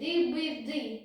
народна пісня